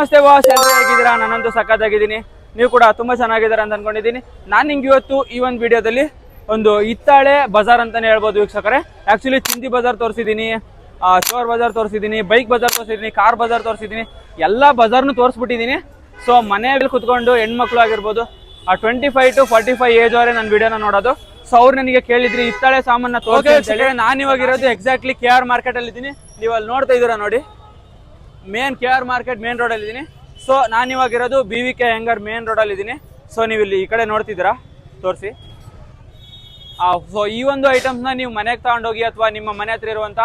ನಮಸ್ತೆ ಬಾಸ್ ಎಲ್ಲರೂ ಹೇಗಿದ್ದೀರಾ? ನಾನಂತೂ ಸಖತ್ತಾಗಿದ್ದೀನಿ. ನೀವು ಕೂಡ ತುಂಬಾ ಚೆನ್ನಾಗಿದ್ದೀರಾ ಅಂತ ಅನ್ಕೊಂಡಿದ್ದೀನಿ. ನಾನು ನಿಮ್ಗೆ ಇವತ್ತು ಈ ಒಂದು ವಿಡಿಯೋದಲ್ಲಿ ಒಂದು ಇತ್ತಾಳೆ ಬಜಾರ್ ಅಂತಾನೆ ಹೇಳ್ಬೋದು ವೀಕ್ಷಕರೇ. ಆಕ್ಚುಲಿ ಚಿಂದಿ ಬಜಾರ್ ತೋರಿಸಿದ್ದೀನಿ ಶೋರ್ ಬಜಾರ್ ತೋರಿಸಿದ್ದೀನಿ ಬೈಕ್ ಬಜಾರ್ ತೋರಿಸಿದ್ದೀನಿ ಕಾರ್ ಬಜಾರ್ ತೋರಿಸಿದ್ದೀನಿ. ಎಲ್ಲ ಬಜಾರ್ನು ತೋರಿಸ್ಬಿಟ್ಟಿದ್ದೀನಿ. ಸೊ ಮನೆಯಲ್ಲಿ ಕುತ್ಕೊಂಡು ಹೆಣ್ಮಕ್ಳು ಆಗಿರ್ಬೋದು ಆ twenty five to forty five age ಅವರೇ ನನ್ನ ವಿಡಿಯೋನ ನೋಡೋದು. ಸೊ ಅವ್ರು ನನಗೆ ಕೇಳಿದ್ರಿ ಇತ್ತಾಳೆ ಸಾಮಾನ ತೋರಿಸಿ ನಾನು ಇವಾಗ ಇರೋದು ಎಕ್ಸಾಕ್ಟ್ಲಿ ಕೆ ಆರ್ ಮಾರ್ಕೆಟ್ ಅಲ್ಲಿ ಇದ್ದೀನಿ ನೀವು ಅಲ್ಲಿ ನೋಡ್ತಾ ಇದ್ದೀರಾ ನೋಡಿ. Main K R market main ರೋಡಲ್ಲಿ ಇದ್ದೀನಿ ಸೊ ನಾನು ಇವಾಗ ಇರೋದು B V K Iyengar main ರೋಡಲ್ಲಿ ಇದ್ದೀನಿ ಸೊ ನೀವು ಇಲ್ಲಿ ಈ ಕಡೆ ನೋಡ್ತಿದ್ದೀರಾ? ತೋರಿಸಿ. ಸೊ ಈ ಒಂದು ಐಟಮ್ಸ್ನ ನೀವು ಮನೆಗೆ ತಗೊಂಡೋಗಿ ಅಥವಾ ನಿಮ್ಮ ಮನೆ ಹತ್ರ ಇರುವಂಥ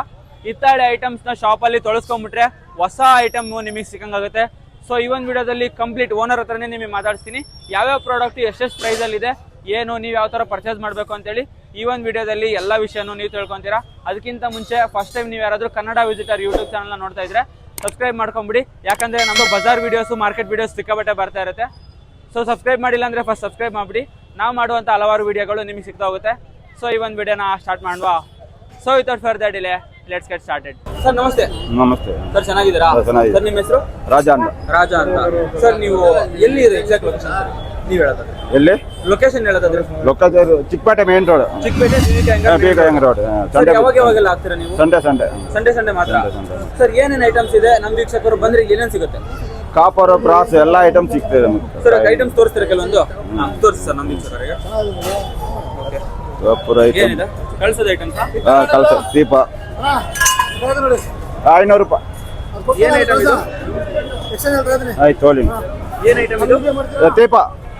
ಹಿತ್ತಾಳೆ ಐಟಮ್ಸ್ನ ಶಾಪಲ್ಲಿ ತೊಳಸ್ಕೊಂಡ್ಬಿಟ್ರೆ ಹೊಸ ಐಟಮ್ ನಿಮಗೆ ಸಿಕ್ಕಂಗಾಗುತ್ತೆ. ಸೊ ಈ ಒಂದು ವಿಡಿಯೋದಲ್ಲಿ ಕಂಪ್ಲೀಟ್ ಓನರ್ ಹತ್ರನೇ ನಿಮಗೆ ಮಾತಾಡ್ತೀನಿ ಯಾವ್ಯಾವ ಪ್ರಾಡಕ್ಟ್ ಎಷ್ಟೆಷ್ಟು ಪ್ರೈಸಲ್ಲಿದೆ ಏನು, ನೀವು ಯಾವ ಥರ ಪರ್ಚೇಸ್ ಮಾಡಬೇಕು ಅಂತೇಳಿ ಈ ಒಂದು ವಿಡಿಯೋದಲ್ಲಿ ಎಲ್ಲ ವಿಷಯನೂ ನೀವು ತಿಳ್ಕೊತೀರಾ. ಅದಕ್ಕಿಂತ ಮುಂಚೆ ಫಸ್ಟ್ ಟೈಮ್ ನೀವು ಯಾರಾದರೂ ಕನ್ನಡ ವಿಸಿಟರ್ ಯೂಟ್ಯೂಬ್ ಚಾನಲ್ನ ನೋಡ್ತಾ ಇದ್ರೆ ಸಬ್ಸ್ಕ್ರೈಬ್ ಮಾಡ್ಕೊಂಬಿಡಿ. ಯಾಕಂದರೆ ನಮ್ಮದು ಬಜಾರ್ ವೀಡಿಯೋಸು ಮಾರ್ಕೆಟ್ ವೀಡಿಯೋಸ್ ಸಿಕ್ಕಾಬಟ್ಟೆ ಬರ್ತಾ ಇರುತ್ತೆ. ಸೊ ಸಬ್ಸ್ಕ್ರೈಬ್ ಮಾಡಿಲ್ಲ ಅಂದರೆ ಫಸ್ಟ್ ಸಬ್ಸ್ಕ್ರೈಬ್ ಮಾಡಿಬಿಡಿ. ನಾವು ಮಾಡುವಂಥ ಹಲವಾರು ವಿಡಿಯೋಗಳು ನಿಮಗೆ ಸಿಗ್ತಾ ಹೋಗುತ್ತೆ. ಸೊ ಈ ಒಂದು ವಿಡಿಯೋನ ಸ್ಟಾರ್ಟ್ ಮಾಡುವ. So without further delay let's get started sir ನಮಸ್ತೆ. ನಮಸ್ತೆ. ಸರ್ ಚೆನ್ನಾಗಿದ್ದೀರಾ? ಸರ್ ನಿಮ್ಮ ಹೆಸರು? ರಾಜ ಅಂತ. ರಾಜ ಅಂತ. ಸರ್ ನೀವು ಎಲ್ಲಿ ಇದೆ ಎಕ್ಸಾಕ್ಟ್ ಲೊಕೇಶನ್ ನೀವು ಹೇಳೋದಾದ್ರೆ ಎಲ್ಲಿ? ಲೊಕೇಶನ್ ಹೇಳೋದಾದ್ರೆ ಲೊಕ್ಕೇಜರ್ ಚಿಕ್ಕಪೇಟೆ ಮೇನ್ ರೋಡ್ ಚಿಕ್ಕಪೇಟೆ ಬೀಗ ಹೆಂಗ್ ರೋಡ್ ಸಂಡೆ ಯಾವಾಗ ಯಾವಾಗೆಲ್ಲ ಹಾಕ್ತೀರಾ ನೀವು? ಸಂಡೆ ಸಂಡೆ ಸಂಡೇ ಸಂಡೇ ಮಾತ್ರ? ಸರ್ ಏನೇನು ಐಟಮ್ಸ್ ಇದೆ? ನಮ್ಮ ವೀಕ್ಷಕರು ಬಂದ್ರೆ ಏನೇನು ಸಿಗುತ್ತೆ? ಕಾಪರ್ ಬ್ರಾಸ್ ಎಲ್ಲ ಐಟಮ್ ಸಿಗ್ತದೆ ನಮಗೆ. ಸರ್ ಐಟಮ್ಸ್ ತೋರಿಸ್ತೀರಾ ಕೆಲವೊಂದು? ಹಾಂ ತೋರಿಸಿ ಸರ್ ನಮ್ಮ ವೀಕ್ಷಕರಿಗೆ ಓಕೆ ಕಪ್ಪುರ ಐಟಮ್ ಏನಿದೆ? ಕಳ್ಸೋದು ಐಟಮ್ಸ್ ಕಲ್ಸ ದೀಪ. ಐನೂರು ರೂಪಾಯಿ. ಏನು ಐಟಮ್ ಇದು? ಆಯ್ತು ತೋಳಿ ಏನ್ ಐಟಮ್ ಇದು? ದೀಪ.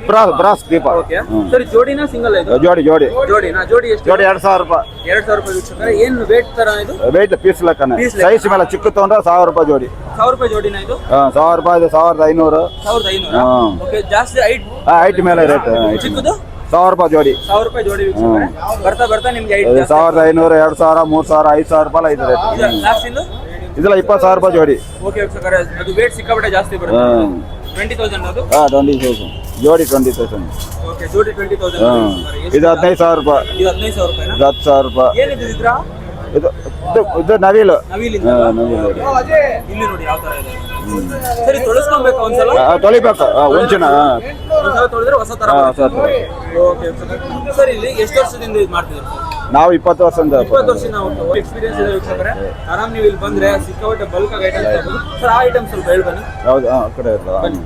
ಬ್ರಾಸ್ ಬ್ರಾಸ್ ದೀಪ. ಸರಿ ಸರ್ ಜೋಡಿನಾ ಸಿಂಗಲ್ ಇದು? ಜೋಡಿ ಜೋಡಿ. ಜೋಡಿನಾ? ಜೋಡಿ ಎಷ್ಟು? ಜೋಡಿ ಎರಡು ಸಾವಿರ ರೂಪಾಯಿ. ಎರಡ್ ಸಾವಿರ ರೂಪಾಯಿ ವೀಕ್ಷಕರೇ ಏನು ವೇಟ್ ತರ ಇದು? Wait piece ಲೆಕ್ಕನ. ಸೈಜ್ ಮೇಲೆ ಚಿಕ್ಕ ತೊಗೊಂಡ್ರೆ ಸಾವಿರ ರೂಪಾಯಿ ಜೋಡಿ. ಸಾವಿರ ರೂಪಾಯಿ ಜೋಡಿನಾ ಇದು? ಸಾವಿರ ರೂಪಾಯಿ ಇದು ಸಾವಿರದ ಐನೂರು. ಸಾವಿರದ ಐನೂರ. ಓಕೆ ಜಾಸ್ತಿ ಐಟ್ ಹೈಟ್ ಮೇಲೆ ರೇಟ್ ಚಿಕ್ಕದು? ಸಾವಿರ ರೂಪಾಯಿ ಜೋಡಿ. ಸಾವಿರ ರೂಪಾಯಿ ಜೋಡಿ ಬರ್ತಾ ಬರ್ತಾ ನಿಮ್ಗೆ ಸಾವಿರದ ಐನೂರು ಎರಡು ಸಾವಿರ ಮೂರು ಸಾವಿರ ಐದು ಸಾವಿರ ರೂಪಾಯಿ ಐದು ರೇಟ್ ಇದೆಲ್ಲ ಇಪ್ಪತ್ತು ಸಾವಿರ ರೂಪಾಯಿ ಜೋಡಿ. ಓಕೆ ಅದು ವೇಟ್ ಸಿಕ್ಕಾಪಟ್ಟೆ ಜಾಸ್ತಿ ಬರುತ್ತೆ. ಟ್ವೆಂಟಿ ತೌಸಂಡ್ ಅದು? ಹಾಂ ಟ್ವೆಂಟಿ ತೌಸಂಡ್ ಜೋಡಿ ಟ್ವೆಂಟಿ ತೌಸಂಡ್. ಓಕೆ ಜೋಡಿ ಟ್ವೆಂಟಿ ತೌಸಂಡ್ ಇದು ಹದಿನೈದು ಸಾವಿರ ರೂಪಾಯಿ. ಇದು ಹದಿನೈದು ಸಾವಿರ ರೂಪಾಯಿನಾ? ಇದು ಹತ್ತು ಸಾವಿರ ರೂಪಾಯಿ. ಏನಿದೆ ಇದ್ರ? ಇದು ಇದು ಇದು ನವಿಲು. ನವಿಲಿಂದ? ಹಾಂ ನವಿಲು. ಇಲ್ಲಿ ನೋಡಿ ಯಾವ ತರ ಇದೆ. ಸರಿ ತೊಳಸ್ಕೊಬೇಕು ಒಂದ್ಸಲ. ಆ, ತೊಳಿಬೇಕು. ಆ, ಒಂಚಿನ ಹಾಂ. ಒಂದ್ಸಲ ತೊಳೆದ್ರೆ ಹೊಸ ತರ ಹಾಂ ಸರ್ ಓಕೆ ಸರ್ ಇಲ್ಲಿ ಎಷ್ಟು ವರ್ಷದಿಂದ ಇದು ಮಾಡ್ತಿದ್ರು ನಾವು ಇಪ್ಪತ್ತು ವರ್ಷದಿಂದ ಇಪ್ಪತ್ತು ವರ್ಷ ನಾವು ಎಕ್ಸ್ಪೀರಿಯನ್ಸ್ ಇದೆ ವೀಕ್ಷಕರೇ. ಆರಾಮ್ ನೀವು ಇಲ್ಲಿ ಬಂದ್ರೆ ಸಿಕ್ಕಾಪಟ್ಟೆ ಬಲ್ಕ್ ಆಗಿ ಐಟಮ್ಸ್ ಸರ್ ಆ ಐಟಮ್ಸ್ ಸ್ವಲ್ಪ ಹೇಳ್ಬನ್ನಿ ಹೌದು ಆ ಕಡೆ ಇರ್ತಾವ. ಬನ್ನಿ.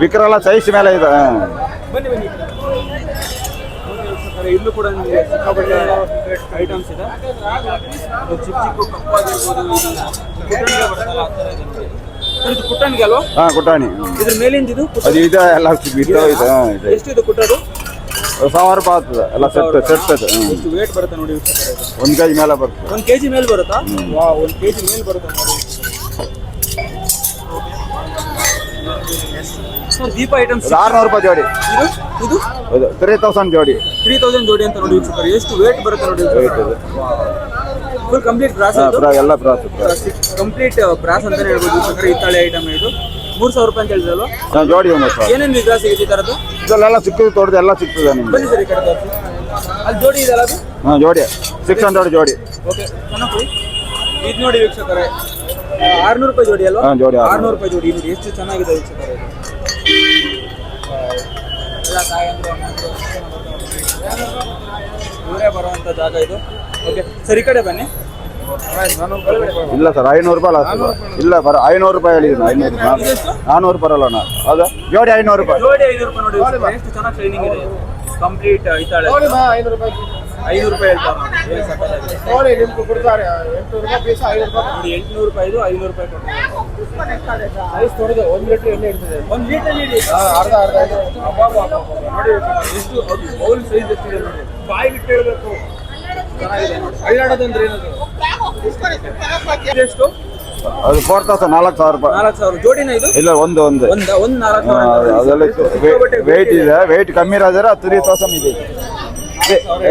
ವಿಕ್ರಲ್ಲ ಸೈಜ್ ಮೇಲೆ ಇದೆ ಬನ್ನಿ ಇಲ್ಲೂ ಕೂಡ ನಿಮಗೆ ಸಿಕ್ಕಾಪಟ್ಟೆ ಐಟಮ್ಸ್ ಇದೆ. ಚಿಕ್ಕ ಕುಟ್ಟಣಿಗೆ ಅಲ್ವಾ? ಹಾಂ ಕುಟಾಣಿ ಇದ್ರ ಮೇಲಿಂದ ಇದು ಅದು ಇದೆ ಎಲ್ಲ ಇದೆ ಎಷ್ಟು ಇದು ಕುಟ್ಟೋದು? ಸಾವಿರ ರೂಪಾಯಿ ಆಗ್ತದೆ ಎಲ್ಲ ಸೆಟ್ ಸೆಟ್ ಅದು ವೇಟ್ ಬರುತ್ತೆ ನೋಡಿ ವೀಕ್ಷಕರೇ ಇದು. ಒಂದು ಕೆ ಮೇಲೆ ಬರುತ್ತೆ ಒಂದ್ ಕೆಜಿ ಮೇಲೆ ಬರುತ್ತಾ? ವಾ ಒಂದ್ ಕೆಜಿ ಮೇಲೆ ಬರುತ್ತೆ ನೋಡಿ. ದೀಪ ಐಟಮ್ಸ್ ಆರ್ನೂರು ರೂಪಾಯಿ ಜೋಡಿ. ಇದು? ಇದು? ಇದು ತ್ರೀ ತೌಸಂಡ್ ಜೋಡಿ. ತ್ರೀ ತೌಸಂಡ್ ಜೋಡಿ ಅಂತ ನೋಡಿ ವೀಕ್ಷಕರೇ ಎಷ್ಟು ವೇಟ್ ಬರುತ್ತೆ ನೋಡಿ ವೇಟ್ ಇದೆ. ಫುಲ್ ಕಂಪ್ಲೀಟ್ ಬ್ರಾಸ್ ಹಾಂ ಬ್ರಾ ಎಲ್ಲ ಬ್ರಾಸ್ ಕಂಪ್ಲೀಟ್ ಬ್ರಾಸ್ ಅಂತಾನೆ ಹೇಳ್ಬೋದು ವೀಕ್ಷಕರೇ ಹಿತ್ತಾಳೆ ಐಟಮ್ ಇದು. ಮೂರ್ ಸಾವಿರ ರೂಪಾಯಿ ಅಂತ ಹೇಳಿದ್ರಲ್ವಾ? ಹಾಂ ಜೋಡಿ ಒಂದು ಸಾವಿರ ಏನೇನು ವಿಗ್ರಹ ಸಿಗುತ್ತೆ ಈ ತರದ್ದು? ಇದೆಲ್ಲ ಚಿಕ್ಕದು ದೊಡ್ಡದು ಎಲ್ಲ ಸಿಗ್ತದೆ ನಿಮ್ಗೆ. ಬನ್ನಿ ಸರ್ ಈ ಕಡೆ ತೋರಿಸಿ. ಅಲ್ಲಿ ಜೋಡಿ ಇದೆಲ್ಲ ಅದು? ಹಾಂ ಜೋಡಿ. ಸಿಕ್ಸ್ ಹಂಡ್ರೆಡ್ ಜೋಡಿ. ಓಕೆ ಇದು ನೋಡಿ ವೀಕ್ಷಕರೇ. ಆರ್ನೂರು ರೂಪಾಯಿ ಜೋಡಿ ಅಲ್ವಾ? ಹಾ, ಜೋಡಿ ಆರ್ನೂರು. ಆರ್ನೂರು ರೂಪಾಯಿ ಜೋಡಿ. ನೋಡಿ ಎಷ್ಟು ಚೆನ್ನಾಗಿದೆ ವೀಕ್ಷಕರೇ ಇದು. ಎಲ್ಲ ತಾಯಂದ್ರು ಅಣ್ಣಂದ್ರು ಇವರೇ ಬರುವಂತ ಜಾಗ ಇದು. ಓಕೆ ಸರ್ ಕಡೆ ಬನ್ನಿ. ಇಲ್ಲ ಸರ್ ಐನೂರು ರೂಪಾಯಿ ಇಲ್ಲ ಬರ ಐನೂರು ರೂಪಾಯಿ ಹೇಳಿದ್ದೀನಿ ಐನೂರು ರೂಪಾಯಿ. ಅಲ್ಲ ನಾನ್ನೂರು ಬರಲ್ಲ ನಾ ಹೌದಾ ಜೋಡಿ ಐನೂರು ರೂಪಾಯಿ. ಜೋಡಿ ಐನೂರು ರೂಪಾಯಿ ನೋಡಿ ವೀಕ್ಷಕರೇ, ಎಷ್ಟು ಚೆನ್ನಾಗಿ ಟ್ರೈನಿಂಗ್ ಇದೆ. ಕಂಪ್ಲೀಟ್ ಐತಾಳೆ. ಐನೂರು ರೂಪಾಯಿ. ಹೇಳ್ತಾರೆ. ನೋಡಿ. ಸಖತ್ತಾಗಿದೆ. ಕೊಡ್ತಾರೆ. ಎಂಟ್ನೂರು ರೂಪಾಯಿ ಇದು ಐನೂರು ರೂಪಾಯಿ ಕೊಟ್ಟಿದ್ದಾರೆ ಒಂದು ಲೀಟರ್ ಎಣ್ಣೆ ಇರ್ತದೆ ಒಂದು ಲೀಟರ್ ನೀಡಿ ಅರ್ಧ ಅರ್ಧ ನೋಡಿ ಎಷ್ಟು ಅದು ಬೌಲ್ ಸೈಜ್ ಎಷ್ಟಿದೆ ನೋಡಿ. ಬಾಯಿ ಬಿಟ್ಟು ಹೇಳ್ಬೇಕು. ಚೆನ್ನಾಗಿದೆ ನೋಡಿ ಅಳ್ಳಾಡೋದಂದ್ರೆ ಏನದು? ಎಷ್ಟು? ಅದು ಫೋರ್ ತೌಸಂಡ್ ನಾಲ್ಕು ಸಾವಿರ ರೂಪಾಯಿ. ನಾಲ್ಕು ಸಾವಿರ. ಜೋಡಿನ ಇದು? ಇಲ್ಲ ಒಂದು ಒಂದು. ಒಂದು ಒಂದ್ ನಾಲ್ಕು ಅದೆಲ್ಲ ವೆಯ್ಟ್ ಇದೆ. ವೆಯ್ಟ್ ಕಮ್ಮಿ ಇರೋದ್ರೆ ತ್ರೀ ತೌಸಂಡ್ ಇದೆ.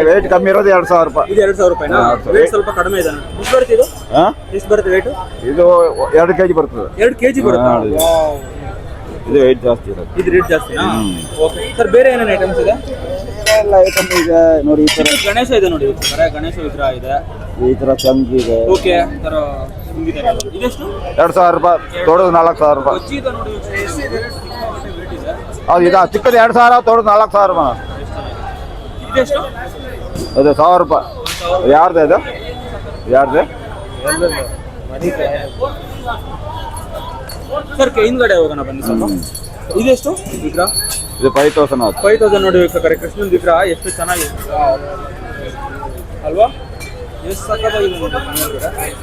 ವೆಯ್ಟ್ ಕಮ್ಮಿ ಇರೋದು ಎರಡು ಸಾವಿರ ರೂಪಾಯಿ. ಇದು ಎರಡು ಸಾವಿರ ರೂಪಾಯಿನಾ? ವೇಟ್ ಸ್ವಲ್ಪ ಕಡಿಮೆ ಇದೆ. ಎಷ್ಟು ಬರುತ್ತೆ ಇದು? ಹಾಂ? ಎಷ್ಟು ಬರುತ್ತೆ ವೇಟು ಇದು ಎರಡು ಕೆ ಜಿ ಬರ್ತದೆ. ಎರಡು ಕೆಜಿ ಬರುತ್ತೆ? ಹಾ, ಇದೆ. ರೇಟ್ ಜಾಸ್ತಿ ಇರೋದು. ಇದು ರೇಟ್ ಜಾಸ್ತಿ. ಓಕೆ ಸರ್ ಬೇರೆ ಏನೇನು ಐಟಮ್ಸ್ ಇದೆ? ಎಲ್ಲ ಐಟಮ್ ಇದೆ ನೋಡಿ ಈ ತರ ಗಣೇಶ ಇದೆ ನೋಡಿ ವೀಕ್ಷಕರೇ ಗಣೇಶ ವಿಗ್ರಹ ಇದೆ. ಈ ತರ ಚಂಕ್ ಇದೆ. ಓಕೆ ಹಿಂಗಿದೆ ಇದೆಷ್ಟು? ಎರಡ್ ಸಾವಿರ ರೂಪಾಯಿ. ದೊಡ್ಡದು ನಾಲ್ಕು ಸಾವಿರ ರೂಪಾಯಿ. ಅದು ಇದು ಚಿಕ್ಕದು ಎರಡು ಸಾವಿರ ದೊಡ್ಡದು ನಾಲ್ಕು ಸಾವಿರ ರೂಪಾಯಿ. ಇದೆಷ್ಟು ಅದು ಸಾವಿರ ರೂಪಾಯಿ. ಯಾರ್ದು ಅದು ಯಾರ್ದು? ಸರ್ ಹಿಂದ್ಗಡೆ ಹೋಗೋಣ ಬನ್ನಿ ಸ್ವಲ್ಪ. ಇದೆಷ್ಟು ವಿಗ್ರಹ? ಇದು ಫೈವ್ ತೌಸಂಡ್ ಆಯ್ತು ಫೈವ್ ತೌಸಂಡ್ ನೋಡಿ ವೀಕ್ಷಕರೇ ಕೃಷ್ಣನ್ ವಿಗ್ರಹ ಎಷ್ಟು ಚೆನ್ನಾಗಿದೆ. ಅಲ್ವಾ.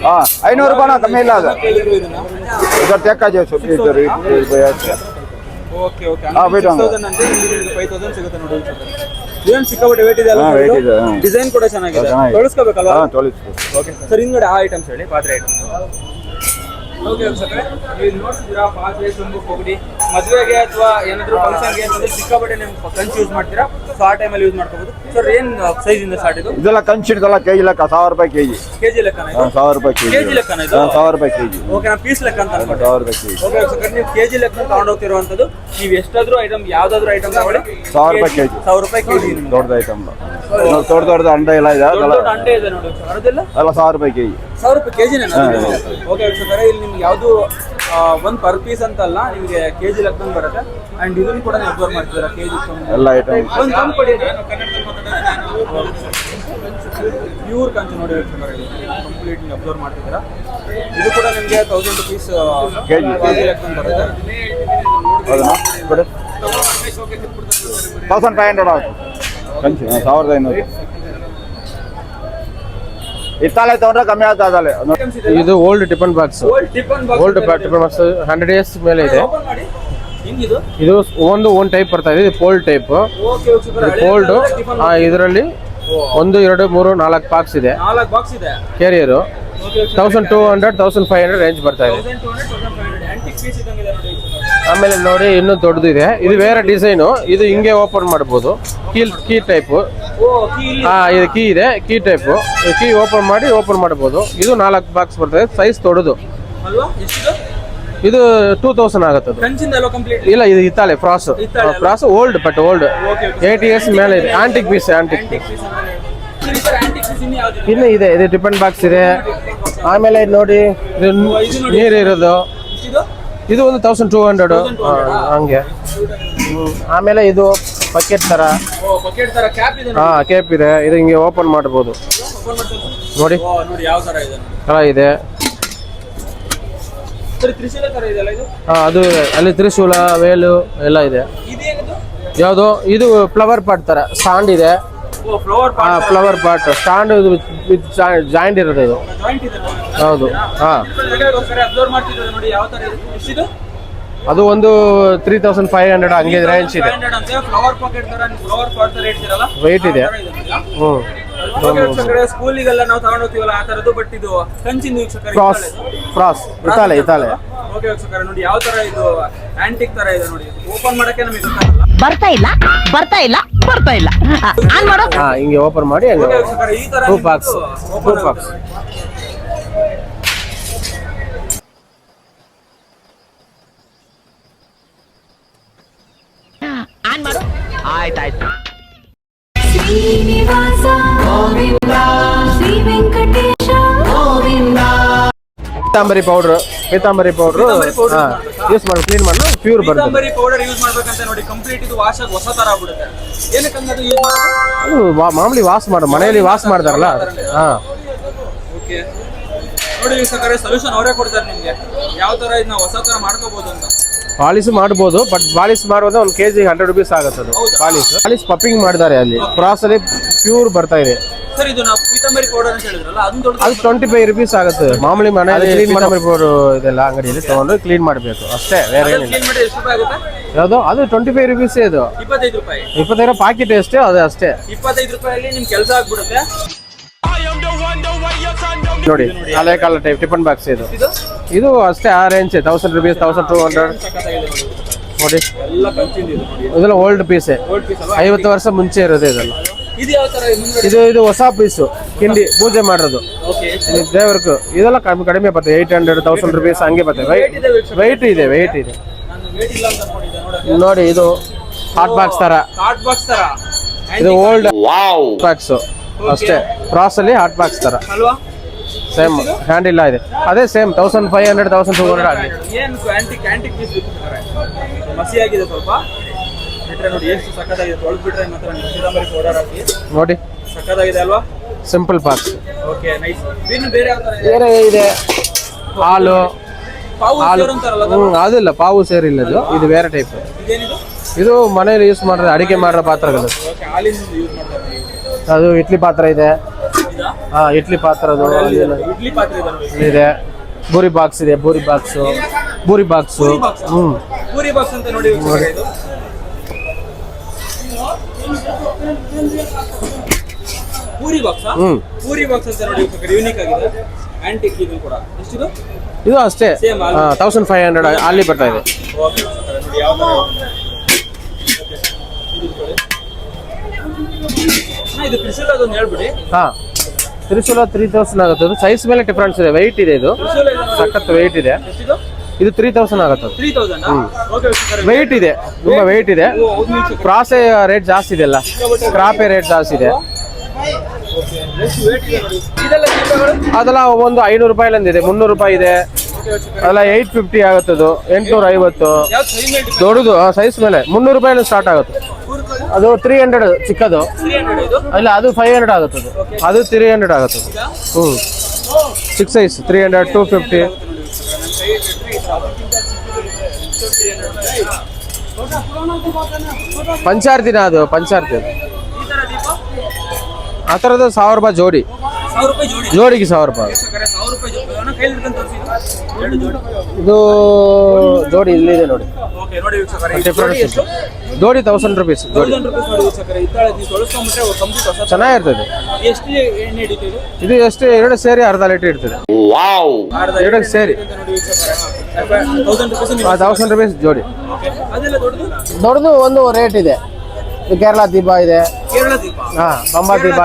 ಹಾಂ ಐನೂರು ರೂಪಾಯಿ ಕಮ್ಮಿ ಇಲ್ಲ ಅದು. ಇದರ ತೆಕ್ಕಾಜಿ ಸುದ್ದಿ ಓಕೆ ಹಾ, ಫೈವ್ ತೌಸಂಡ್ ಸಿಗುತ್ತೆ ನೋಡಿ. ಇದೇನು ಸಿಕ್ಕಾಪಟ್ಟೆ ವೇಟ್ ಇದೆ ಅಲ್ಲ ಹಾ, weight ಇದೆ, ಹ್ಮ್. ಡಿಸೈನ್ ಕೂಡ ಚೆನ್ನಾಗಿದೆ. ಚೆನ್ನಾಗಿದೆ. ತೊಳಸ್ಕೋಬೇಕಲ್ವಾ? ಹಾ ತೊಳಿಸ್ಬೋದು ಓಕೆ ಸರ್ ಹಿಂದ್ಗಡೆ ಆ ಐಟಮ್ಸ್ ಹೇಳಿ ಪಾತ್ರೆ ಐಟಮ್ಸ್ ಓಕೆ ವೀಕ್ಷಕರೇ ನೀವು ನೋಡ್ತಿದ್ದೀರಾ ಪಾತ್ರೆ ಒಂದು ಕೊಗಡಿ ಮದುವೆಗೆ ಅಥವಾ ಏನಾದರೂ ಫಂಕ್ಷನ್ಗೆ ಅಂತಂದ್ರೆ ಸಿಕ್ಕಾಪಟ್ಟೆ ನೀವು ಕಂಚು ಯೂಸ್ ಮಾಡ್ತೀರಾ? ಸೊ ಆ ಟೈಮಲ್ಲಿ ಯೂಸ್ ಮಾಡ್ಕೋಬಹುದು ಸರ್ ಏನ್ ಸೈಜ್ ಇಂದ ಸ್ಟಾರ್ಟ್ ಇದು? ಇದೆಲ್ಲ ಕಂಚಿಡ್ದಲ್ಲ ಕೆ ಜಿ ಲೆಕ್ಕ ಸಾವಿರ ರೂಪಾಯಿ ಕೆ ಜಿ. ಕೆಜಿ ಲೆಕ್ಕನ ಇದು? ಹಾಂ ಸಾವಿರ ರೂಪಾಯಿ ಕೆ ಕೆಜಿ ಜಿ ಲೆಕ್ಕನ ಇದು? ಸಾವಿರ ರೂಪಾಯಿ ಕೆ ಜಿ. ಓಕೆ ನಾನು ಪೀಸ್ ಲೆಕ್ಕ ಅಂತ ಅನ್ಕೊಂಡೆ. ಸಾವಿರ ರೂಪಾಯಿ ಕೆ ಜಿ. ಓಕೆ ಸರ್ ನೀವು ಕೆಜಿ ಲೆಕ್ಕ ತಗೊಂಡು ಹೋಗ್ತಿರುವಂತದ್ದು ನೀವು ಎಷ್ಟಾದ್ರೂ ಐಟಮ್ ಯಾವ್ದಾದ್ರು ಐಟಮ್ ತಗೊಳ್ಳಿ. ಸಾವಿರ ರೂಪಾಯಿ ಕೆಜಿ. ಸಾವಿರ ರೂಪಾಯಿ ಕೆಜಿ ನಿಮ್ಗೆ. ದೊಡ್ಡದು ಐಟಮ್ ದೊಡ್ಡ ದೊಡ್ಡ ಅಂಡ ಎಲ್ಲ ಇದೆ ದೊಡ್ಡ ದೊಡ್ಡ ಅಂಡೆ ಇದೆ ನೋಡಿ ಸರ್ ಅದೆಲ್ಲ ಅಲ್ಲ ಸಾವಿರ ರೂಪಾಯಿ ಕೆ ಜಿ. ಸಾವಿರ ರೂಪಾಯಿ ಕೆಜಿನೇ ಓಕೆ ಸರ್ ಇಲ್ಲಿ ನಿಮ್ಗೆ ಯಾವುದು ಒಂದು ಪರ್ ಪೀಸ್ ಅಂತಲ್ಲ ನಿಮಗೆ ಕೆಜಿ ಲೆಕ್ಕ ಬರುತ್ತೆ. ಅಂಡ್ ಇದನ್ನು ಕೂಡ ನೀವು ಅಬ್ಸರ್ವ್ ಮಾಡ್ತಿದ್ದೀರಾ ಕೆಜಿ ಎಲ್ಲ ಐಟಮ್ ಒಂದು ತಂದು ಕೊಡಿ. ಪ್ಯೂರ್ ಕಂಚು ನೋಡಿ ಕಂಪ್ಲೀಟ್ ನೀವು ಅಬ್ಸರ್ವ್ ಮಾಡ್ತಿದ್ದೀರಾ? ಇದು ಕೂಡ ನಿಮಗೆ ತೌಸಂಡ್ ರುಪೀಸ್ ಕೆ ಜಿ ಬರುತ್ತೆ. ತೌಸಂಡ್ ಫೈವ್ ಹಂಡ್ರೆಡ್ ಆಗುತ್ತೆ. ಕಂಚಿ ಸಾವಿರದ ಐನೂರು. ಇತ್ತಾಲೆ ತಗೊಂಡ್ರೆ ಕಮ್ಮಿ ಆಗ್ತದೆ ಇದೆ old tiffin box. Old tiffin box hundred years ಮೇಲೆ ಇದೆ. ಓಪನ್ ಮಾಡಿ. ಹಿಂಗಿದು? ಇದು ಒಂದು ಓನ್ ಟೈಪ್ ಬರ್ತಾ ಇದೆ. ಇದು ಪೋಲ್ಡ್ ಟೈಪ್ ಪೋಲ್ಡ್ ಇದರಲ್ಲಿ ಒಂದು ಎರಡು ಮೂರು ನಾಲ್ಕು ಬಾಕ್ಸ್ ಇದೆ. Carrier thousand two hundred thousand five hundred range ಬರ್ತಾ ಇದೆ. ಆಮೇಲೆ ನೋಡಿ ಇನ್ನೂ ದೊಡ್ಡದು ಇದೆ. ಇದು ಬೇರೆ ಡಿಸೈನು. ಇದು ಹಿಂಗೆ ಓಪನ್ ಮಾಡ್ಬೋದು. ಕೀಲ್ ಕೀ ಟೈಪು. ಹಾಂ ಕೀ ಇದು ಕೀ ಇದೆ ಕೀ ಟೈಪು. ಕೀ ಓಪನ್ ಮಾಡಿ ಓಪನ್ ಮಾಡ್ಬೋದು. ಇದು ನಾಲ್ಕು ಬಾಕ್ಸ್ ಬರ್ತದೆ. ಸೈಜ್ ದೊಡ್ಡದು. ಇದು ಟೂ ತೌಸಂಡ್ ಆಗುತ್ತೆ ಇಲ್ಲ ಇದು ಇತ್ತಾಳೆ brass brass old but old eight years ಮೇಲೆ ಇದೆ. ಆಂಟಿಕ್ ಪೀಸ್ ಆಂಟಿಕ್ ಪೀಸ್ ಇನ್ನೂ ಇದೆ. ಇದು ಟಿಫನ್ ಬಾಕ್ಸ್ ಇದೆ. ಆಮೇಲೆ ನೋಡಿ. ನೀರು ಇರೋದು. ಇದು ಒಂದು ತೌಸಂಡ್ ಟೂ ಹಂಡ್ರೆಡ್ ಹಂಗೆ. ಆಮೇಲೆ ಇದು ಬಕೆಟ್ ತರ. ಹಾ ಕೇಪ್ ಇದೆ. ಇದು ಹಿಂಗೆ ಓಪನ್ ಮಾಡ್ಬೋದು. ನೋಡಿ. ಇದೆ. ಹಾ ಅದು ಅಲ್ಲಿ ತ್ರಿಶೂಲ ವೇಲು ಎಲ್ಲ ಇದೆ. ಯಾವುದು? ಇದು ಫ್ಲವರ್ ಪಾಟ್ ತರ. ಸ್ಟಾಂಡ್ ಇದೆ. Flower pot stand with joint ಇರೋದು ಇದು. ಹೌದು ಹಾಂ. ಅದು ಒಂದು ತ್ರೀ ತೌಸಂಡ್ ಫೈವ್ ಹಂಡ್ರೆಡ್ ಹಂಗೆ ರೇಂಜ್ ಇದೆ. 500 ಅಂತೆ. ಫ್ಲವರ್ ಪಾಕೆಟ್ ತರ ಫ್ಲವರ್ ಪಾಟ್ ತರ ಇಡ್ತೀರಲ್ಲ? Weight ಇದೆ. ಹ್ಞೂ ಸ್ಕೂಲಿಗೆಲ್ಲ ನಾವು ತಗೊಂಡು ಹೋಗ್ತೀವಲ್ಲ ಆ ತರದ್ದು ಬಟ್ ಇದು ಕಂಚಿನ ವೀಕ್ಷಕರೇ ಕ್ರಾಸ್ ಕ್ರಾಸ್ ಇತಾಲೆ ಇತಾಲೆ ಓಕೆ ವೀಕ್ಷಕರೇ ನೋಡಿ ಯಾವ ತರ ಇದು ಆಂಟಿಕ್ ತರ ಇದೆ ನೋಡಿ. ಓಪನ್ ಮಾಡಕ್ಕೆ ನಮಗೆ ಗೊತ್ತಾಗಲ್ಲ. ಬರ್ತಾ ಇಲ್ಲ ಬರ್ತಾ ಇಲ್ಲ ಬರ್ತಾ ಇಲ್ಲ. ಆನ್ ಮಾಡೋ. ಹಾ ಹಿಂಗೆ ಓಪನ್ ಮಾಡಿ ಓಕೆ ವೀಕ್ಷಕರೇ ಈ ತರ two box two box on ಮಾಡು. ಆಯ್ತಾಯ್ತು Srinivasa Pitambari powder Pitambari powder use ಮಾಡಿ ಕ್ಲೀನ್ ಮಾಡಿ ಪ್ಯೂರ್ ಬರ್ತದೆ ಪೀತಾಂಬರಿ ಪೌಡರ್ ಯೂಸ್ ಮಾಡ್ಬೇಕಂತ ನೋಡಿ ಕಂಪ್ಲೀಟ್ ಇದು ವಾಶ್ ಆಗಿ ಹೊಸ ತರ ಆಗ್ಬಿಡುತ್ತೆ. ಏನಕ್ಕೆ ಯೂಸ್ ಮಾಡೋದು? ಮಾಮೂಲಿ ವಾಶ್ ಮಾಡು ಮನೆಯಲ್ಲಿ ವಾಶ್ ಮಾಡ್ತಾರಲ್ಲ? ಹಾ. ಓಕೆ. ನೋಡಿ ವೀಕ್ಷಕರೇ ಸೊಲ್ಯೂಷನ್ ಅವರೇ ಕೊಡ್ತಾರೆ ನಿಮಗೆ. ಯಾವ ತರ ಇದನ್ನ ಹೊಸ ತರ ಮಾಡ್ಕೋಬಹುದು ಅಂತ. ಪಾಲಿಸ್ ಮಾಡ್ಬೋದು ಬಟ್ ಪಾಲಿಸ್ ಮಾಡೋದು ಒಂದು ಕೆ ಜಿ ಹಂಡ್ರೆಡ್ ರುಪೀಸ್ ಆಗುತ್ತೆ ಅದು. ಪಾಲಿಸ್ ಪಾಲಿಸ್ ಪಪ್ಪಿಂಗ್ ಮಾಡಿದ್ದಾರೆ ಅಲ್ಲಿ. ಪ್ರಾಸಲ್ಲಿ ಪ್ಯೂರ್ ಬರ್ತಾ ಇದೆ. ಸರ್ ಇದು ನಾವು ಪೀತಾಂಬರಿ ಪೌಡರ್ ಅಂತ ಹೇಳಿದ್ರಲ್ಲ ಅದನ್ನ ದೊಡ್ಡ ಅದು ಟ್ವೆಂಟಿ ಫೈವ್ ರುಪೀಸ್ ಆಗುತ್ತೆ. ಮಾಮೂಲಿ ಮನೆಯಲ್ಲಿ ಕ್ಲೀನ್ ಮಾಡಬೇಕು. ಇದೆಲ್ಲ ಅಂಗಡಿಯಲ್ಲಿ ತಗೊಂಡು ಕ್ಲೀನ್ ಮಾಡಬೇಕು. ಅಷ್ಟೇ ಬೇರೆ ಏನಿಲ್ಲ. ಕ್ಲೀನ್ ಮಾಡಿ ಎಷ್ಟು ರೂಪಾಯಿ ಆಗುತ್ತೆ? ಯಾವುದು? ಅದು ಟ್ವೆಂಟಿ ಫೈವ್ ರುಪೀಸ್ ಇದು ಇಪ್ಪತ್ತೈದು ರೂಪಾಯಿ. ಇಪ್ಪತ್ತೈದು ಪಾಕೆಟ್ ಅಷ್ಟೇ ಅದು ಅಷ್ಟೇ. ಇಪ್ಪತ್ತೈದು ರೂಪಾಯಲ್ಲಿ ನಿಮ್ ಕೆಲಸ ಆಗ್ಬಿಡುತ್ತೆ. ನೋಡಿ ಹಳೆ ಕಾಲ ಟೈಪ್ ಟಿಫನ್ ಬಾಕ್ಸ್ ಇದು. ಇದು? ಅಷ್ಟೇ ಆ range thousand rupees thousand two hundred ನೋಡಿ. ಇದೆಲ್ಲ ಓಲ್ಡ್ ಪೀಸೇ ಐವತ್ತು ವರ್ಷ ಮುಂಚೆ ಇರೋದು ಇದೆಲ್ಲ. ಇದು ಯಾವ ತರ ಇದು ಇದು ಹೊಸ ಪೀಸು ಕಿಂಡಿ ಪೂಜೆ ಮಾಡೋದು ಓಕೆ ಇದು ದೇವ್ರದ್ದು. ಇದೆಲ್ಲ ಕಮ್ಮಿ ಕಡಿಮೆ ಬರ್ತದೆ. ಏಯ್ಟ್ ಹಂಡ್ರೆಡ್ ತೌಸಂಡ್ ರುಪೀಸ್ ಹಂಗೆ ಬರ್ತದೆ. ವೆಯ್ಟ್ ಇದೆ ವೆಯ್ಟ್ ಇದೆ ನಾನು ವೇಟ್ ಇಲ್ಲ ಅಂತ ಅನ್ಕೊಂಡಿದ್ದೆ ನೋಡಕ್ಕೆ ನೋಡಿ ಇದು ಹಾಟ್ ಬಾಕ್ಸ್ ತರ. ಕಾರ್ಡ್ ಬಾಕ್ಸ್ ತರ? ಇದು ಓಲ್ಡ್ ಬಾಕ್ಸ್ ಅಷ್ಟೇ. ಕ್ರಾಸ್ ಅಲ್ಲಿ ಹಾಟ್ ಬಾಕ್ಸ್ ತರ. ಅಲ್ವಾ? ಸೇಮ್ ಹ್ಯಾಂಡ್ ಇಲ್ಲ ಇದೆ ಅದೇ same thousand five hundred thousand two hundred ಆಗಿದೆ ಸ್ವಲ್ಪ. ಬಿಟ್ರೆ ನೋಡಿ ಎಷ್ಟು ಸಕ್ಕತ್ತಾಗಿದೆ ತೊಳೆದು ಬಿಟ್ರೆ ಮಾತ್ರ ನೀವು ಸೀತಾಂಬರಿ ಪೌಡರ್ ಹಾಕಿ. ನೋಡಿ. ಸಕ್ಕತ್ತಾಗಿದೆ ಅಲ್ವಾ? ಸಿಂಪಲ್ ಪಾಕ್ಸ್ ಓಕೆ ನೈಸ್ ಇನ್ನು ಬೇರೆ ಯಾವ ಥರ ಇದೆ? ಬೇರೆ ಇದೆ. ಹಾಲು. ಹಾಲು. ಅದಿಲ್ಲ ಪಾವು ಸೇರಿಲ್ಲ ಇದು. ಇದು ಬೇರೆ ಟೈಪ್ ಇದು ಮನೆಯಲ್ಲಿ ಯೂಸ್ ಮಾಡಿದ್ರೆ ಅಡಿಗೆ ಮಾಡಿರೋ ಪಾತ್ರಗಳು. ಅದು ಇಡ್ಲಿ ಪಾತ್ರ ಇದೆ. ಹಾ ಇಡ್ಲಿ ಪಾತ್ರ ಇದೆ ಬೂರಿ ಬಾಕ್ಸ್ ಇದೆ ಬೂರಿ ಬಾಕ್ಸ್ ಬೂರಿ ಬಾಕ್ಸ್ ಹ್ಮ್. ನೋಡಿ ಪೂರಿ ಬಾಕ್ಸ್ ಹ್ಮ್. ಪೂರಿ ಬಾಕ್ಸ್ ಅಂತ ನೋಡಿ ಯೂನಿಕ್ ಆಗಿದೆ. ಆಂಟಿಕ್ ಇದು ಕೂಡ. ಎಷ್ಟಿದು? ಇದು ಅಷ್ಟೇ? ತೌಸಂಡ್ ಫೈವ್ ಹಂಡ್ರೆಡ್ ಅಲ್ಲಿ ಬರ್ತಾ ಇದೆ. ಇದು ತ್ರಿಶೂಲ ಅದೊಂದು ಹೇಳ್ಬಿಡಿ. ಹಾ. ತ್ರಿಶೂಲ ತ್ರೀ ತೌಸಂಡ್ ಆಗುತ್ತೆ. ಸೈಜ್ ಮೇಲೆ ಡಿಫ್ರೆನ್ಸ್ ಇದೆ. ವೆಯ್ಟ್ ಇದೆ ಇದು. ಸಖತ್ ವೆಯ್ಟ್ ಇದೆ. ಇದು ತ್ರೀ ತೌಸಂಡ್ ಆಗುತ್ತೆ ತ್ರೀ ತೌಸಂಡ್ ವೆಯ್ಟ್ ಇದೆ ತುಂಬಾ ವೆಯ್ಟ್ ಇದೆ. ಕ್ರಾಸೆ ರೇಟ್ ಜಾಸ್ತಿ ಇದೆ ಅಲ್ಲ? ಕ್ರಾಪೆ ರೇಟ್ ಜಾಸ್ತಿ ಇದೆ. ಅದೆಲ್ಲ ಒಂದು ಐನೂರು ರೂಪಾಯಿ ಇದೆ. ಮುನ್ನೂರು ರೂಪಾಯಿ ಇದೆ. ಅದೆಲ್ಲ ಏಯ್ಟ್ ಫಿಫ್ಟಿ ಆಗುತ್ತದು ಎಂಟ್ನೂರ ಐವತ್ತು. ದೊಡ್ಡದು ಸೈಜ್ ಮೇಲೆ. ಮುನ್ನೂರು ರೂಪಾಯಿ ಸ್ಟಾರ್ಟ್ ಆಗುತ್ತೆ. ಅದು ತ್ರೀ ಹಂಡ್ರೆಡ್ ಚಿಕ್ಕದು. ಅಲ್ಲ ಇಲ್ಲ ಅದು ಫೈವ್ ಹಂಡ್ರೆಡ್ ಆಗುತ್ತದು ಅದು. ತ್ರೀ ಹಂಡ್ರೆಡ್ ಆಗುತ್ತೆ ಅದು. ಇದಾ? ಹ್ಞೂ six size three hundred two fifty ಪಂಚಾರ್ತಿನ ಅದು ಪಂಚಾರ್ತಿ ಆ ಥರದ್ದು ಸಾವಿರ ರೂಪಾಯಿ ಜೋಡಿ. ಜೋಡಿಗೆ ಸಾವಿರ ರೂಪಾಯಿ. ಎರಡು ಇದು ಜೋಡಿ ಇಲ್ಲಿದೆ ನೋಡಿ. ಜೋಡಿ ತೌಸಂಡ್ ರುಪೀಸ್ ಜೋಡಿ. ಚೆನ್ನಾಗಿರ್ತದೆ. ಇದು ಎಷ್ಟು ಎರಡು ಸೇರಿ ಅರ್ಧ ಲೀಟರ್ ಇರ್ತದೆ. ಎರಡಕ್ಕೆ ಸೇರಿ. ತೌಸಂಡ್ ರುಪೀಸ್ ಜೋಡಿ. ದೊಡ್ಡದು? ಒಂದು ರೇಟ್ ಇದೆ. ಕೇರಳ ದೀಪ ಇದೆ. ಹಾ ಬಂಬಾ ದೀಪ.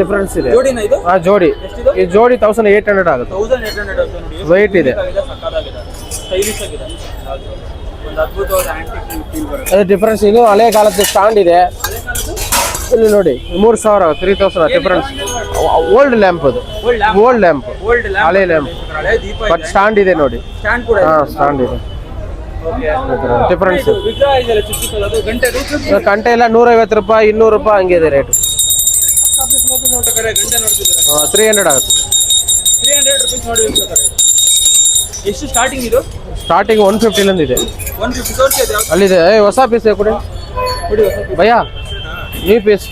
ಡಿಫ್ರೆನ್ಸ್ ಇದೆ. ಹಾ ಜೋಡಿ. ಈ ಜೋಡಿ ತೌಸಂಡ್ ಏಟ್ ಹಂಡ್ರೆಡ್ ಆಗುತ್ತೆ. ವೈಟ್ ಇದೆ. ಅದೇ ಡಿಫ್ರೆನ್ಸ್ ಇದು ಹಳೆ ಕಾಲದ ಸ್ಟ್ಯಾಂಡ್ ಇದೆ. ಇಲ್ಲಿ ನೋಡಿ ಮೂರು ಸಾವಿರ three thousand difference old lamp ಅದು. ಓಲ್ಡ್ ಲ್ಯಾಂಪ್ ಹಳೆ ಲ್ಯಾಂಪ್ ಬಟ್ ಸ್ಟ್ಯಾಂಡ್ ಇದೆ ನೋಡಿ. ಸ್ಟ್ಯಾಂಡ್ ಹಾ ಸ್ಟಾಂಡ್ ಇದೆ. ಡಿಫ್ರೆನ್ಸ್ ಇದು ಗಂಟೆ ಎಲ್ಲ ನೂರೈವತ್ತು ರೂಪಾಯಿ ಇನ್ನೂರು ರೂಪಾಯಿ ಹಂಗಿದೆ ರೇಟ್ ಗಂಟೆ ನೋಡ್ತಿದ್ದಾರೆ ತ್ರೀ ಹಂಡ್ರೆಡ್ ಆಗುತ್ತೆ. ಎಷ್ಟು ಸ್ಟಾರ್ಟಿಂಗ್ ಇದು? ಸ್ಟಾರ್ಟಿಂಗ್ ಒನ್ ಫಿಫ್ಟಿಲಿಂದ ಇದೆ. ಅಲ್ಲಿದೆ. ಹೊಸ ಪೀಸ್ ಕೊಡಿ. ಭಯ. ಭಯ್ಯ ನ್ಯೂ ಪೀಸ್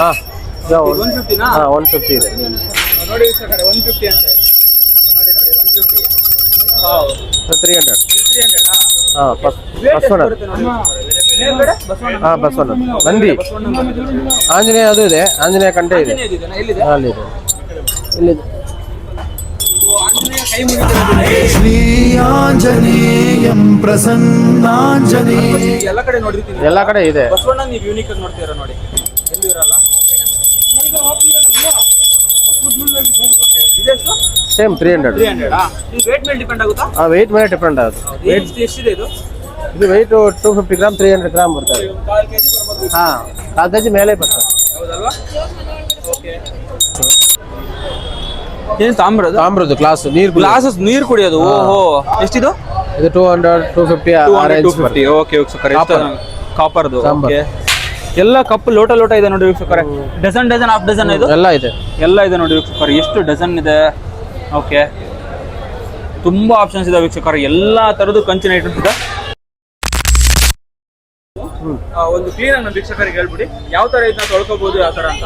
ಹಾಂ. ಒನ್ ಹಾಂ ಫಿಫ್ಟಿ ಇದೆ. ನೋಡಿ ಒನ್ ಅಂತ ನೋಡಿ ನೋಡಿ ಒನ್ ಫಿಫ್ಟಿ ಹಾಂ ತ್ರೀ ಹಂಡ್ರೆಡ್ ತ್ರೀ ಹಂಡ್ರೆಡ್ ಹಾಂ ನಂದಿ. ಆಂಜನೇಯ ಅದು ಇದೆ. ಆಂಜನೇಯ ಕಂಠ ಇದೆ. ಅಲ್ಲಿದೆ ಇಲ್ಲಿದೆ ಪ್ರಸನ್ನಾಂಜನೇಯ ಎಲ್ಲ ಕಡೆ ನೋಡಿ ಎಲ್ಲ ಕಡೆ ಇದೆ. ಬಸವಣ್ಣ ನೀವು ಯೂನಿಕ್ ಆಗಿ ನೋಡ್ತೀರಾ ನೋಡಿ. ಸೇಮ್ ತ್ರೀ ಹಂಡ್ರೆಡ್ ವೇಟ್ ಮೇಲೆ ಡಿಪೆಂಡ್ ಆಗುತ್ತಾ? ಆ ವೆಯ್ಟ್ ಮೇಲೆ ಡಿಪೆಂಡ್ ಆಗುತ್ತೆ. ಎಷ್ಟಿದೆ ಇದು ಇದು? Weight two fifty gram three hundred gram ಬರ್ತದೆ. ಹಾ ಕಾಲ್ ಕೆ ಜಿ ಮೇಲೆ ಬರ್ತದೆ. ಹೌದಲ್ವಾ? ಓಕೆ. ಏನು ತಾಮ್ರದ? ತಾಮ್ರದ್ದು ಗ್ಲಾಸ್ ನೀರು ಗ್ಲಾಸಸ್ ನೀರು ಕುಡಿಯೋದು. ಓಹೋ ಎಷ್ಟಿದು? ಇದು two hundred two fifty two fifty okay Copper. ಕಾಪರ್ದು. ಓಕೆ ಎಲ್ಲ ಕಪ್ ಲೋಟ ಲೋಟ ಇದೆ ನೋಡಿ ವೀಕ್ಷಕರೇ ಡಜನ್ ಡಜನ್ ಹಾಫ್ ಡಜನ್ ಇದು? ಎಲ್ಲ ಇದೆ. ಎಲ್ಲ ಇದೆ ನೋಡಿ ವೀಕ್ಷಕರೇ ಎಷ್ಟು ಡಜನ್ ಇದೆ? ಓಕೆ ತುಂಬ ಆಪ್ಷನ್ಸ್ ಇದೆ ವೀಕ್ಷಕರು. ಎಲ್ಲ ಥರದ್ದು ಕಂಚಿನ ಐಟಮ್ಸ್ ಇದೆ. ಒಂದು ಕ್ಲೀನ್ ಆಗಿ ನಮ್ಮ ವೀಕ್ಷಕರಿಗೆ ಹೇಳ್ಬಿಡಿ. ಯಾವ ತರ ಇದನ್ನ ತೊಳ್ಕೊಬಹುದು ಯಾವ ತರ ಅಂತ?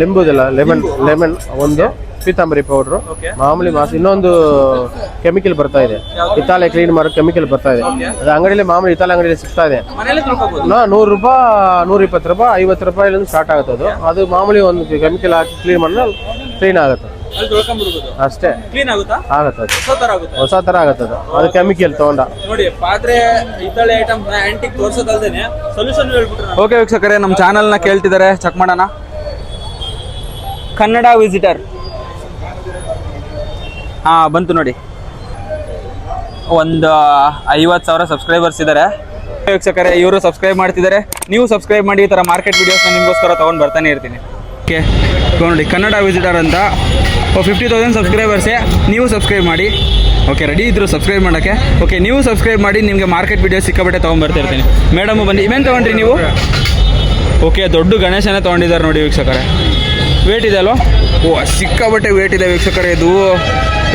ಲಿಂಬುದಿಲ್ಲ ಲೆಮನ್ ಲೆಮನ್ ಒಂದು ಪೀತಾಂಬರಿ ಪೌಡ್ರು. ಮಾಮೂಲಿ ಮಾಸ್ ಇನ್ನೊಂದು ಕೆಮಿಕಲ್ ಬರ್ತಾ ಇದೆ. ಇತಾಲೆ ಕ್ಲೀನ್ ಮಾಡೋ ಕೆಮಿಕಲ್ ಬರ್ತಾ ಇದೆ. ಅದು ಅಂಗಡಿಯಲ್ಲಿ ಮಾಮೂಲಿ ಇತಾಲೆ ಅಂಗಡಿಯಲ್ಲಿ ಸಿಗ್ತಾ ಇದೆ. ನೂರು ರೂಪಾಯಿ ನೂರ ಇಪ್ಪತ್ತು ರೂಪಾಯಿ ಐವತ್ತು ರೂಪಾಯಿ ಸ್ಟಾರ್ಟ್ ಆಗುತ್ತೆ ಅದು. ಅದು ಮಾಮೂಲಿ ಒಂದು ಕೆಮಿಕಲ್ ಹಾಕಿ ಕ್ಲೀನ್ ಮಾಡಿದ್ರೆ ಕ್ಲೀನ್ ಆಗುತ್ತೆ. ಅಲ್ಲಿ ತೊಳ್ಕೊಂಡ್ಬಿಡ್ಬೋದು. ಅಷ್ಟೇ. ಕ್ಲೀನ್ ಆಗುತ್ತಾ? ಆಗುತ್ತೆ ಅದು ಹೊಸ ತರ ಆಗುತ್ತೆ? ಹೊಸ ಆಗುತ್ತೆ ಅದು. ಅದು ಕೆಮಿಕಲ್ ತಗೊಂಡ. ನೋಡಿ ಪಾತ್ರೆ ಇದ್ದಳೆ ಐಟಮ್ ಆಂಟಿಕ್ ತೋರ್ಸೋದಲ್ದೇನೆ ಸೊಲ್ಯೂಷನ್ ಹೇಳ್ಬಿಟ್ರೆ ಓಕೆ ವೀಕ್ಷಕರೇ ನಮ್ಮ ಚಾನಲ್ನ ಕೇಳ್ತಿದ್ದಾರೆ. ಚೆಕ್ ಮಾಡೋಣ. ಕನ್ನಡ ವಿಸಿಟರ್ ಹಾ ಬಂತು ನೋಡಿ. ಒಂದು ಐವತ್ತು ಸಾವಿರ ಸಬ್ಸ್ಕ್ರೈಬರ್ಸ್ ಇದ್ದಾರೆ ವೀಕ್ಷಕರೇ ಇವರು ಸಬ್ಸ್ಕ್ರೈಬ್ ಮಾಡ್ತಿದ್ದಾರೆ. ನೀವು ಸಬ್ಸ್ಕ್ರೈಬ್ ಮಾಡಿ ಈ ಥರ ಮಾರ್ಕೆಟ್ ವೀಡಿಯೋಸ್ನ ನಿಮಗೋಸ್ಕರ ತೊಗೊಂಡು ಬರ್ತಾನೆ ಇರ್ತೀನಿ. ಓಕೆ ನೋಡಿ ಕನ್ನಡ ವಿಸಿಟರ್ ಅಂತ ಫಿಫ್ಟಿ ತೌಸಂಡ್ ಸಬ್ಸ್ಕ್ರೈಬರ್ಸೇ ನೀವು ಸಬ್ಸ್ಕ್ರೈಬ್ ಮಾಡಿ. ಓಕೆ ರೆಡಿ ಇದ್ರು ಸಬ್ಸ್ಕ್ರೈಬ್ ಮಾಡೋಕ್ಕೆ. ಓಕೆ ನೀವು ಸಬ್ಸ್ಕ್ರೈಬ್ ಮಾಡಿ ನಿಮಗೆ ಮಾರ್ಕೆಟ್ ವೀಡಿಯೋ ಸಿಕ್ಕಾಬಟ್ಟೆ ತೊಗೊಂಡ್ಬರ್ತಿರ್ತೀನಿ ಮೇಡಮು ಬನ್ನಿ. ಇವೇನು ತೊಗೊಂಡ್ರಿ ನೀವು? ಓಕೆ ದೊಡ್ಡ ಗಣೇಶನೇ ತೊಗೊಂಡಿದ್ದಾರೆ ನೋಡಿ ವೀಕ್ಷಕರೇ. ವೇಟ್ ಇದೆ ಅಲ್ವಾ? ಓ ಸಿಕ್ಕಾಬಟ್ಟೆ ವೇಟ್ ಇದೆ ವೀಕ್ಷಕರೇ ಇದು.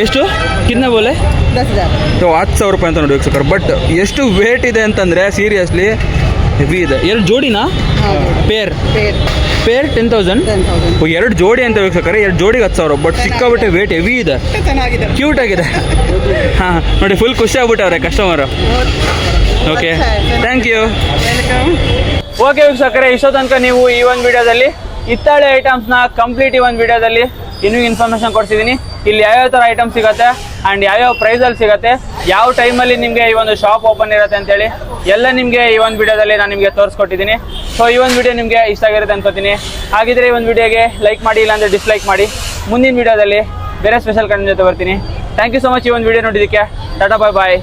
ಎಷ್ಟು? ಕಿನ್ನ ಬೋಲೆ? ಹತ್ತು ಸಾವಿರ ರೂಪಾಯಿ ಅಂತ ನೋಡಿ ವೀಕ್ಷಕರು. ಬಟ್ ಎಷ್ಟು ವೇಟ್ ಇದೆ ಅಂತಂದರೆ ಸೀರಿಯಸ್ಲಿ ಹೆವಿ ಇದೆ. ಎರಡು ಜೋಡಿನಾ? ಪೇರ್ ಪೇರ್ ಟೆನ್ ತೌಸಂಡ್ ಎರಡು ಜೋಡಿ ಅಂತ ಬೇಕಾರೆ ಎರಡು ಜೋಡಿಗೆ ಹತ್ತು ಸಾವಿರ. ಬಟ್ ಸಿಕ್ಕಾಬಿಟ್ಟೆ ವೇಟ್ ಹೆವಿ ಇದೆ. ಕ್ಯೂಟ್ ಆಗಿದೆ. ಹಾಂ ನೋಡಿ ಫುಲ್ ಖುಷಿ ಆಗ್ಬಿಟ್ಟವ್ರೆ customer okay thank you okay ವೀಕ್ಷಕರೇ ಇಷ್ಟೋ ತನಕ ನೀವು ಈ ಒಂದು ವಿಡಿಯೋದಲ್ಲಿ ಇತ್ತಾಳೆ ಐಟಮ್ಸ್ನ ಕಂಪ್ಲೀಟ್ ಈ ಒಂದು ವಿಡಿಯೋದಲ್ಲಿ ಇನ್ನೂ ಇನ್ಫಾರ್ಮೇಷನ್ ಕೊಡ್ತಿದ್ದೀನಿ ಇಲ್ಲಿ ಯಾವ್ಯಾವ ಥರ ಐಟಮ್ ಸಿಗುತ್ತೆ? ಆ್ಯಂಡ್ ಯಾವ್ಯಾವ ಪ್ರೈಸಲ್ಲಿ ಸಿಗುತ್ತೆ, ಯಾವ ಟೈಮಲ್ಲಿ ನಿಮಗೆ ಈ ಒಂದು ಶಾಪ್ ಓಪನ್ ಇರುತ್ತೆ ಅಂತೇಳಿ, ಎಲ್ಲ ನಿಮಗೆ ಈ ಒಂದು ವಿಡಿಯೋದಲ್ಲಿ ನಾನು ನಿಮಗೆ ತೋರಿಸ್ಕೊಟ್ಟಿದ್ದೀನಿ. ಸೊ ಈ ಒಂದು ವಿಡಿಯೋ ನಿಮಗೆ ಇಷ್ಟ ಆಗಿರುತ್ತೆ ಅನ್ಕೋತೀನಿ. ಹಾಗಿದ್ರೆ ಈ ಒಂದು ವಿಡಿಯೋಗೆ ಲೈಕ್ ಮಾಡಿ, ಇಲ್ಲಾಂದರೆ ಡಿಸ್ಲೈಕ್ ಮಾಡಿ. ಮುಂದಿನ ವಿಡಿಯೋದಲ್ಲಿ ಬೇರೆ ಸ್ಪೆಷಲ್ ಕಂಟೆಂಟ್ ಜೊತೆ ಬರ್ತೀನಿ. ಥ್ಯಾಂಕ್ ಯು ಸೊ ಮಚ್ ಈ ಒಂದು ವಿಡಿಯೋ ನೋಡಿದ್ದಕ್ಕೆ. ಟಾಟಾ ಬಾಯ್ ಬಾಯ್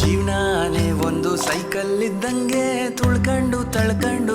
ಜೀವನಾನೇ ಒಂದು ಸೈಕಲ್ ಇದ್ದಂಗೆ ತುಳ್ಕೊಂಡು, ತಳ್ಕೊಂಡು